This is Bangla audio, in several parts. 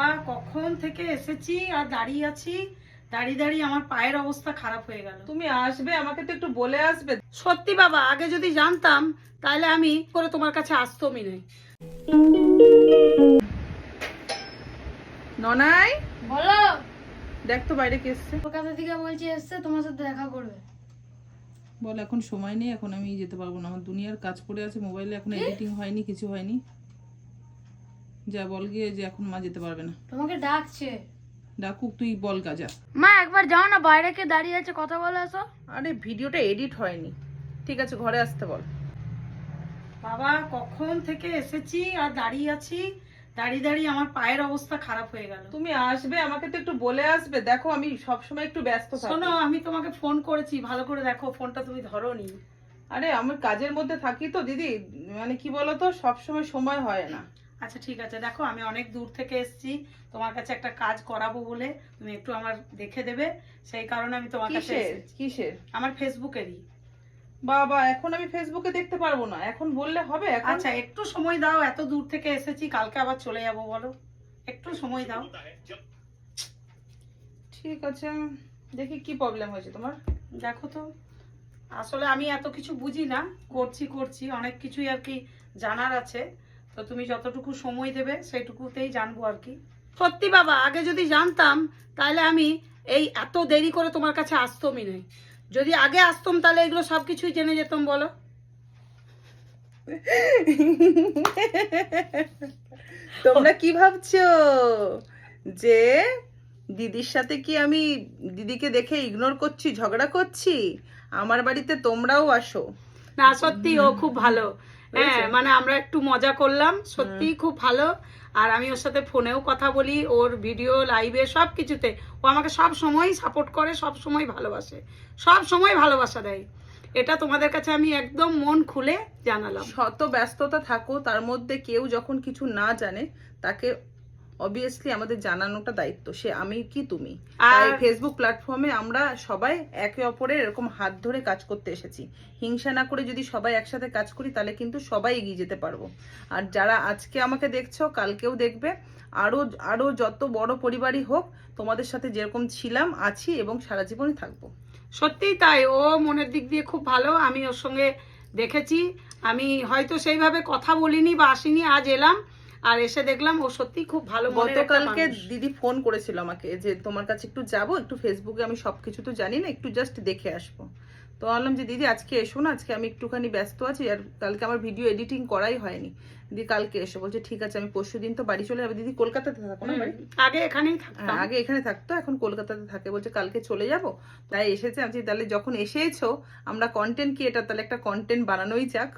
বাবা কখন থেকে এসেছি আর দাঁড়িয়ে আছি? দাঁড়িয়ে দাঁড়িয়ে আমার পায়ের অবস্থা খারাপ হয়ে গেল। তুমি আসবে আমাকে তো একটু বলে আসবে। সত্যি বাবা আগে যদি জানতাম তাহলে আমি করে তোমার কাছে আসতোমই নয় ননাই? বলো। দেখ তো বাইরে কে এসছে। কলকাতা থেকে বলছি এসছে তোমার সাথে দেখা করবে। বল এখন সময় নেই এখন আমি যেতে পারব না। আমার দুনিয়ার কাজ পড়ে আছে মোবাইলে এখন এডিটিং হয়নি কিছু হয়নি। যা বল গিয়ে যে এখন মা যেতে পারবে না। তোমাকে ডাকছে। ডাকুক তুই বল গাজা মা একবার যাও না বাইরে কে দাঁড়িয়ে আছে কথা বলে আসো আরে ভিডিওটা এডিট হয়নি। ঠিক আছে ঘরে আসতে বল। বাবা কখন থেকে এসেছি আর দাঁড়িয়ে আছি? দাঁড়িয়ে দাঁড়িয়ে আমার পায়ের অবস্থা খারাপ হয়ে গেল। তুমি আসবে আমাকে তো একটু বলে আসবে। দেখো আমি সব সময় একটু ব্যস্ত থাকি। শোনো আমি তোমাকে ফোন করেছি ভালো করে দেখো ফোনটা তুমি ধরোনি। আরে আমি কাজের মধ্যে থাকি তো দিদি। মানে কি বলতো সব সময় সময় হয় না। আচ্ছা ঠিক আছে। দেখো আমি অনেক দূর থেকে এসেছি। তোমার কাছে একটা কাজ করাবো বলে তুমি একটু আমার দেখে দেবে। সেই কারণে আমি তোমার কাছে কিসের? আমার ফেসবুকেরই। বাবা এখন আমি ফেসবুকে দেখতে পারব না। এখন বললে হবে আচ্ছা একটু সময় দাও এত দূর থেকে এসেছি কালকে আবার চলে যাব বলো। একটু সময় দাও। ঠিক আছে। দেখি কি প্রবলেম হয়েছে তোমার। দেখো তো আসলে আমি এত কিছু বুঝি না। করছি করছি অনেক কিছুই আর কি জানার আছে। তো তুমি যতটুকু সময় দেবে সেইটুকুতেই জানব আর কি। সত্যি বাবা আগে যদি জানতাম তাহলে আমি এই এত দেরি করে তোমার কাছে আসতমই নয় যদি আগে আসতাম তাহলে এগুলো সব কিছুই জেনে যেতাম বলো। তোমরা কি ভাবছ? যে দিদির সাথে কি আমি দিদিকে দেখে ইগনোর করছি ঝগড়া করছি? আমার বাড়িতে তোমরাও আসো। না সত্যি ও খুব ভালো। হ্যাঁ মানে আমরা একটু মজা করলাম সত্যি খুব ভালো। আর আমি ওর সাথে ফোনেও কথা বলি ওর ভিডিও লাইভে সব কিছুতে ও আমাকে সব সময় সাপোর্ট করে সব সময় ভালোবাসে সব সময় ভালোবাসা দেয়। এটা তোমাদের কাছে আমি একদম মন খুলে জানালাম। শত ব্যস্ততা থাকো তার মধ্যে কেউ যখন কিছু না জানে তাকে অবভিয়াসলি আমাদের জানানোটা দায়িত্ব সে আমি কি তুমি? আর- ফেসবুক প্ল্যাটফর্মে আমরা সবাই একে অপরের এরকম হাত ধরে কাজ করতে এসেছি। হিংসা না করে যদি সবাই একসাথে কাজ করি তাহলে কিন্তু সবাই এগিয়ে যেতে পারব। আর যারা আজকে আমাকে দেখছ কালকেও দেখবে। আরও আরও যত বড় পরিবারই হোক তোমাদের সাথে যেরকম ছিলাম আছি এবং সারা জীবনই থাকব। সত্যিই তাই। ও মনের দিক দিয়ে খুব ভালো আমি ওর সঙ্গে দেখেছি। আমি হয়তো সেইভাবে কথা বলিনি বা আসিনি আজ এলাম। আর এসে দেখলাম ও সত্যি খুব ভালো গতকালকে দিদি ফোন করেছিল আমাকে যে তোমার কাছে একটু যাব একটু ফেসবুকে আমি সবকিছু তো জানি না একটু জাস্ট দেখে আসব। তো বললাম যে দিদি আজকে এসো না আজকে আমি একটুখানি ব্যস্ত আছি আর কালকে আমার ভিডিও এডিটিং করাই হয়নি। দিদি কালকে এসো বলছে ঠিক আছে আমি পরশু দিন তো বাড়ি চলে যাব। দিদি কলকাতাতে থাকো না বাড়ি? আগে এখানেই হ্যাঁ, আগে এখানে থাকতো এখন কলকাতাতে থাকে। বলছে কালকে চলে যাব। তাই এসেছে আমি তাহলে যখন এসেছ আমরা কন্টেন্ট কি এটা তাহলে একটা কন্টেন্ট বানানোই যাক।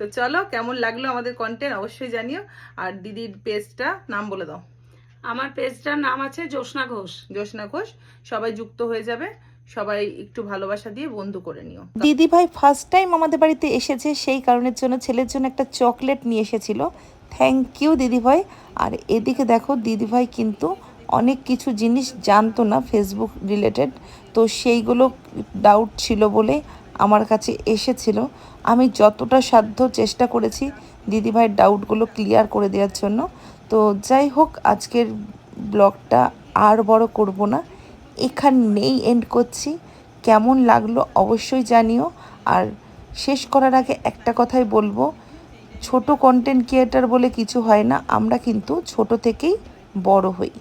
তো চলো কেমন লাগল আমাদের কন্টেন্ট অবশ্যই জানিও। আর দিদির পেজটা নাম বলে দাও। আমার পেজটার নাম আছে জ্যোৎস্না ঘোষ। জ্যোৎস্না ঘোষ সবাই যুক্ত হয়ে যাবে। সবাই একটু ভালোবাসা দিয়ে বন্ধু করে নিও। দিদিভাই ফার্স্ট টাইম আমাদের বাড়িতে এসেছে সেই কারণের জন্য ছেলের জন্য একটা চকলেট নিয়ে এসেছিল। থ্যাংক ইউ দিদিভাই। আর এদিকে দেখো দিদিভাই কিন্তু অনেক কিছু জিনিস জানতো না ফেসবুক রিলেটেড তো সেইগুলো ডাউট ছিল বলে আমার কাছে এসেছিল। আমি যতটা সাধ্য চেষ্টা করেছি দিদিভাইয়ের ডাউটগুলো ক্লিয়ার করে দেওয়ার জন্য। তো যাই হোক, আজকের ব্লগটা আর বড় করব না। এখানেই এন্ড করছি। কেমন লাগল অবশ্যই জানিও। আর শেষ করার আগে একটা কথাই বলব, ছোট কন্টেন্ট ক্রিয়েটার বলে কিছু হয় না। আমরা কিন্তু ছোট থেকেই বড় হই।